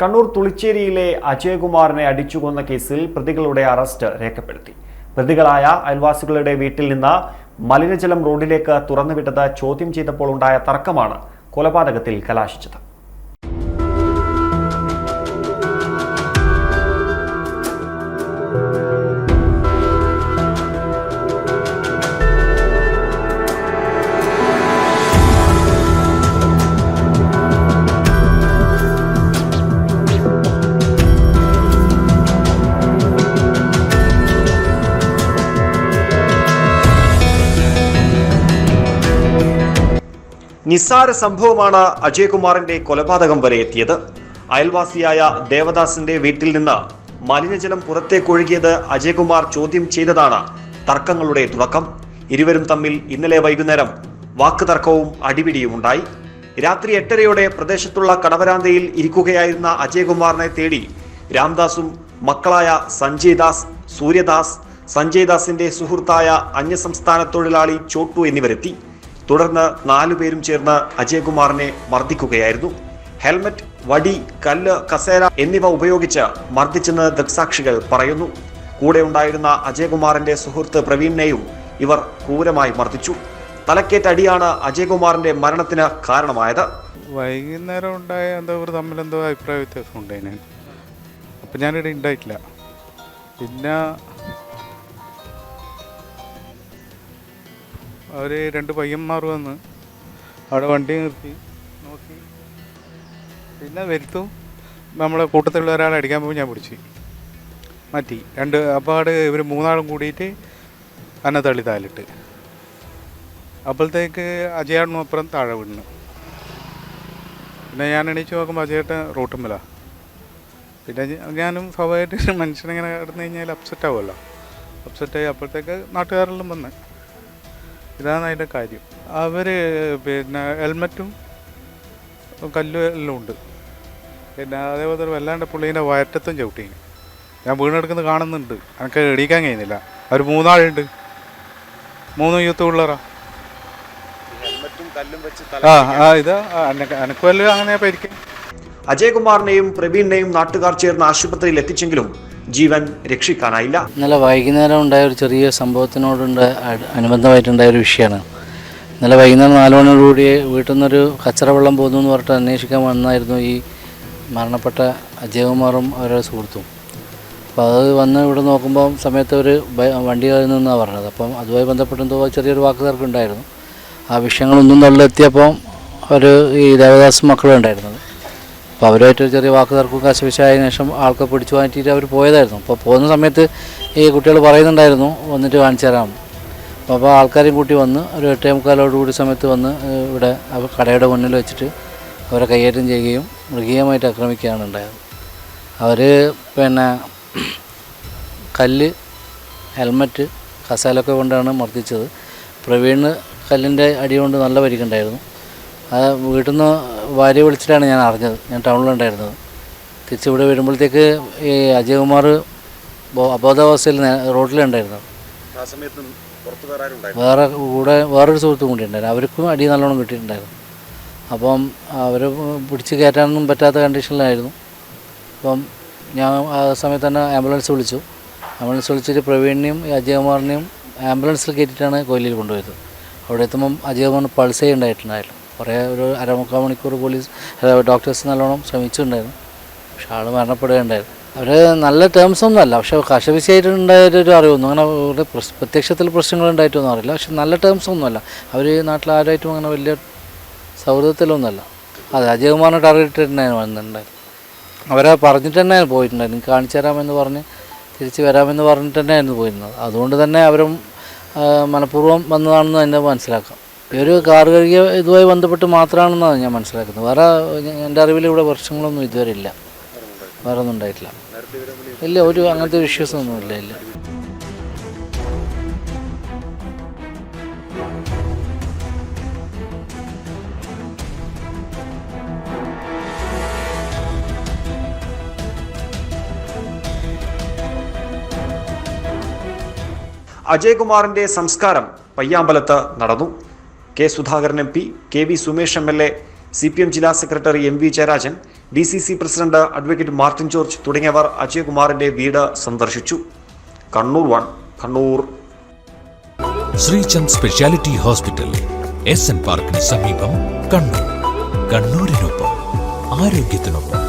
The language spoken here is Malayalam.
കണ്ണൂർ തുളിച്ചേരിയിലെ അജയകുമാറിനെ അടിച്ചുകൊന്ന കേസിൽ പ്രതികളുടെ അറസ്റ്റ് രേഖപ്പെടുത്തി. പ്രതികളായ അയൽവാസികളുടെ വീട്ടിൽ നിന്ന് മലിനജലം റോഡിലേക്ക് തുറന്നുവിട്ടത് ചോദ്യം ചെയ്തപ്പോൾ ഉണ്ടായ തർക്കമാണ് കൊലപാതകത്തിൽ കലാശിച്ചത്. നിസ്സാര സംഭവമാണ് അജയ്കുമാറിന്റെ കൊലപാതകം വരെ എത്തിയത്. അയൽവാസിയായ ദേവദാസിന്റെ വീട്ടിൽ നിന്ന് മലിനജലം പുറത്തേക്കൊഴുകിയത് അജയ്കുമാർ ചോദ്യം ചെയ്തതാണ് തർക്കങ്ങളുടെ തുടക്കം. ഇരുവരും തമ്മിൽ ഇന്നലെ വൈകുന്നേരം വാക്കുതർക്കവും അടിപിടിയും ഉണ്ടായി രാത്രി എട്ടരയോടെ പ്രദേശത്തുള്ള കടവരാന്തയിൽ ഇരിക്കുകയായിരുന്ന അജയ്കുമാറിനെ തേടി രാംദാസും മക്കളായ സഞ്ജയ് ദാസ് സൂര്യദാസ് സഞ്ജയ് ദാസിന്റെ സുഹൃത്തായ അന്യസംസ്ഥാന തൊഴിലാളി ചോട്ടു എന്നിവരെത്തി. തുടർന്ന് നാലുപേരും ചേർന്ന് അജയകുമാറിനെ മർദ്ദിക്കുകയായിരുന്നു. ഹെൽമറ്റ് വടി കല്ല് കസേര എന്നിവ ഉപയോഗിച്ച് മർദ്ദിച്ചെന്ന് ദൃക്സാക്ഷികൾ പറയുന്നു. കൂടെ ഉണ്ടായിരുന്ന അജയകുമാറിന്റെ സുഹൃത്ത് പ്രവീണിനെയും ഇവർ ക്രൂരമായി മർദ്ദിച്ചു. തലക്കേറ്റടിയാണ് അജയകുമാറിന്റെ മരണത്തിന് കാരണമായത്. വൈകുന്നേരം ഉണ്ടായ എന്തോ ഇവർ തമ്മിൽ എന്തോ അഭിപ്രായ വ്യത്യാസം ഉണ്ടായിന്. അപ്പം ഞാനിവിടെ ഉണ്ടായിട്ടില്ല. പിന്നെ അവർ രണ്ട് പയ്യന്മാർ വന്ന് അവിടെ വണ്ടി നിർത്തി നോക്കി. പിന്നെ വരുത്തും. നമ്മളെ കൂട്ടത്തിലുള്ള ഒരാളെ അടിക്കാൻ പോകും ഞാൻ പിടിച്ച്. മാറ്റി. രണ്ട് അപ്പോൾ അവിടെ ഇവർ മൂന്നാളും കൂടിയിട്ട് എന്നെ തള്ളി താലിട്ട്. അപ്പോഴത്തേക്ക് അജയാടിനും അപ്പുറം താഴെ വീണു. പിന്നെ ഞാൻ എണീച്ച് നോക്കുമ്പോൾ അജയേട്ട റോട്ടുമ്മല പിന്നെ ഞാനും സ്വാഭാവികമായിട്ട് മനുഷ്യനിങ്ങനെ കിടന്നു കഴിഞ്ഞാൽ അപ്സെറ്റ് ആവുമല്ലോ. അപ്സെറ്റായി അപ്പോഴത്തേക്ക് നാട്ടുകാരെല്ലാം വന്ന്. ഇതാണ് അതിന്റെ കാര്യം. അവർ പിന്നെ ഹെൽമറ്റും കല്ലും എല്ലാം ഉണ്ട്. പിന്നെ അതേപോലെ തന്നെ വല്ലാണ്ട് പുള്ളീന്റെ വയറ്റത്തും ചവിട്ടി ഞാൻ വീണെടുക്കുന്നത് കാണുന്നുണ്ട്. എനിക്ക് എടീക്കാൻ കഴിയുന്നില്ല. അവർ മൂന്നാളുണ്ട്. മൂന്ന് യൂത്ത് പിള്ളേരാ. ആ ആ ഇതാ എനക്ക് വല്ല അങ്ങനെ പരിക്കും അജയകുമാറിനെയും പ്രവീണിനെയും നാട്ടുകാർ ചേർന്ന് ആശുപത്രിയിൽ എത്തിച്ചെങ്കിലും ജീവൻ രക്ഷിക്കാനായില്ല. ഇന്നലെ വൈകുന്നേരം ഉണ്ടായ ഒരു ചെറിയ സംഭവത്തിനോടുണ്ട് അനുബന്ധമായിട്ടുണ്ടായ ഒരു വിഷയമാണ്. ഇന്നലെ വൈകുന്നേരം നാല് മണിയോടുകൂടി വീട്ടിൽ നിന്നൊരു കച്ചറ വെള്ളം പോകുന്നു എന്ന് പറഞ്ഞിട്ട് അന്വേഷിക്കാൻ വന്നായിരുന്നു ഈ മരണപ്പെട്ട അജയകുമാറും അവരുടെ സുഹൃത്തും. അപ്പോൾ അത് വന്ന് ഇവിടെ നോക്കുമ്പോൾ സമയത്ത് ഒരു വണ്ടി നിന്നാണ് പറഞ്ഞത്. അപ്പം അതുമായി ബന്ധപ്പെട്ട് എന്തോ ചെറിയൊരു വാക്ക് തർക്കം ഉണ്ടായിരുന്നു. ആ വിഷയങ്ങളൊന്നും തള്ളിലെത്തിയപ്പോൾ ഒരു ഈ ദേവദാസ് മക്കളും ഉണ്ടായിരുന്നത് അപ്പോൾ അവരുമായിട്ട് ചെറിയ വാക്ക് തർക്കവും കശപിശായതിനു ശേഷം ആൾക്കെ പിടിച്ചു മാറ്റിയിട്ട് അവർ പോയതായിരുന്നു. അപ്പോൾ പോകുന്ന സമയത്ത് ഈ കുട്ടികൾ പറയുന്നുണ്ടായിരുന്നു വന്നിട്ട് കാണിച്ചു തരാം. അപ്പോൾ ആൾക്കാരെയും കൂട്ടി വന്ന് ഒരു എട്ടേ മുക്കാലോട് കൂടി സമയത്ത് വന്ന് ഇവിടെ കടയുടെ മുന്നിൽ വെച്ചിട്ട് അവരെ കൈയേറ്റം ചെയ്യുകയും മൃഗീയമായിട്ട് ആക്രമിക്കുകയാണ് ഉണ്ടായത്. അവർ പിന്നെ കല്ല് ഹെൽമറ്റ് കസാലൊക്കെ കൊണ്ടാണ് മർദ്ദിച്ചത്. പ്രവീണ് കല്ലിന്റെ അടി കൊണ്ട് നല്ല പരിക്കുണ്ടായിരുന്നു. വീട്ടിൽ നിന്ന് ഭാര്യ വിളിച്ചിട്ടാണ് ഞാൻ അറിഞ്ഞത്. ഞാൻ ടൗണിലുണ്ടായിരുന്നത്. തിരിച്ചിവിടെ വരുമ്പോഴത്തേക്ക് ഈ അജയകുമാർ അബോധാവസ്ഥയിൽ റോഡിലുണ്ടായിരുന്നു വേറെ കൂടെ വേറൊരു സുഹൃത്തും കൂടി ഉണ്ടായിരുന്നു. അവർക്കും അടി നല്ലോണം കിട്ടിയിട്ടുണ്ടായിരുന്നു. അപ്പം അവർ പിടിച്ച് കയറ്റാനൊന്നും പറ്റാത്ത കണ്ടീഷനിലായിരുന്നു. അപ്പം ഞാൻ ആ സമയത്ത് തന്നെ ആംബുലൻസ് വിളിച്ചു. ആംബുലൻസ് വിളിച്ചിട്ട് പ്രവീണിനെയും അജയകുമാറിനെയും ആംബുലൻസിൽ കയറ്റിയിട്ടാണ് കൊയിലിൽ കൊണ്ടുപോയത്. അവിടെ എത്തുമ്പം അജയകുമാറിന് പൾസേ ഉണ്ടായിട്ടുണ്ടായിരുന്നു കുറേ ഒരു അരമുക്കാൽ മണിക്കൂർ പോലീസ് ഡോക്ടേഴ്സ് നല്ലോണം ശ്രമിച്ചിട്ടുണ്ടായിരുന്നു. പക്ഷെ ആൾ മരണപ്പെടുകയുണ്ടായിരുന്നു അവർ നല്ല ടേംസ് ഒന്നും അല്ല. പക്ഷെ കശവിശയായിട്ടുണ്ടായൊരു അറിവൊന്നും. അങ്ങനെ പ്രസ്- പ്രത്യക്ഷത്തിൽ പ്രശ്നങ്ങൾ ഉണ്ടായിട്ടൊന്നും അറിയില്ല. പക്ഷെ നല്ല ടേംസ് ഒന്നുമല്ല അവർ നാട്ടിൽ ആരായിട്ടും അങ്ങനെ വലിയ സൗഹൃദത്തിലൊന്നുമല്ല അതെ അജയകുമാറിനെ ടാർഗറ്റ് തന്നെ വന്നിട്ടുണ്ടായിരുന്നു അവരെ പറഞ്ഞിട്ട് തന്നെ പോയിട്ടുണ്ടായിരുന്നു കാണിച്ചു തരാമെന്ന് പറഞ്ഞ് തിരിച്ച് വരാമെന്ന് പറഞ്ഞിട്ട് തന്നെയായിരുന്നു പോയിരുന്നത്. അതുകൊണ്ട് തന്നെ അവരും മനഃപൂർവം വന്നതാണെന്ന് തന്നെ മനസ്സിലാക്കാം. ഈ ഒരു കാർ കഴുകിയ ഇതുമായി ബന്ധപ്പെട്ട് മാത്രമാണെന്നാണ് ഞാൻ മനസ്സിലാക്കുന്നത്. വേറെ എന്റെ അറിവിൽ ഇവിടെ വർഷങ്ങളൊന്നും ഇതുവരെ ഇല്ല. വേറെ ഒന്നും ഉണ്ടായിട്ടില്ല. ഇല്ല ഒരു അങ്ങനത്തെ വിശ്വാസമൊന്നും ഇല്ല ഇല്ല. അജയ്കുമാറിന്റെ സംസ്കാരം പയ്യാമ്പലത്ത് നടന്നു. K Sudhakaran M P K V Sumesh M L A C P M ജില്ലാ secretary M V Jayarajan D C C president advocate Martin George തുടങ്ങിയവർ അജയകുമാറിന്റെ വീട് സന്ദർശിച്ചു. Kannur one Kannur. Sreechand speciality hospital S N പാർക്കിന് സമീപം കണ്ണൂർ. കണ്ണൂരിനൊപ്പം ആരോഗ്യത്തിനൊപ്പം.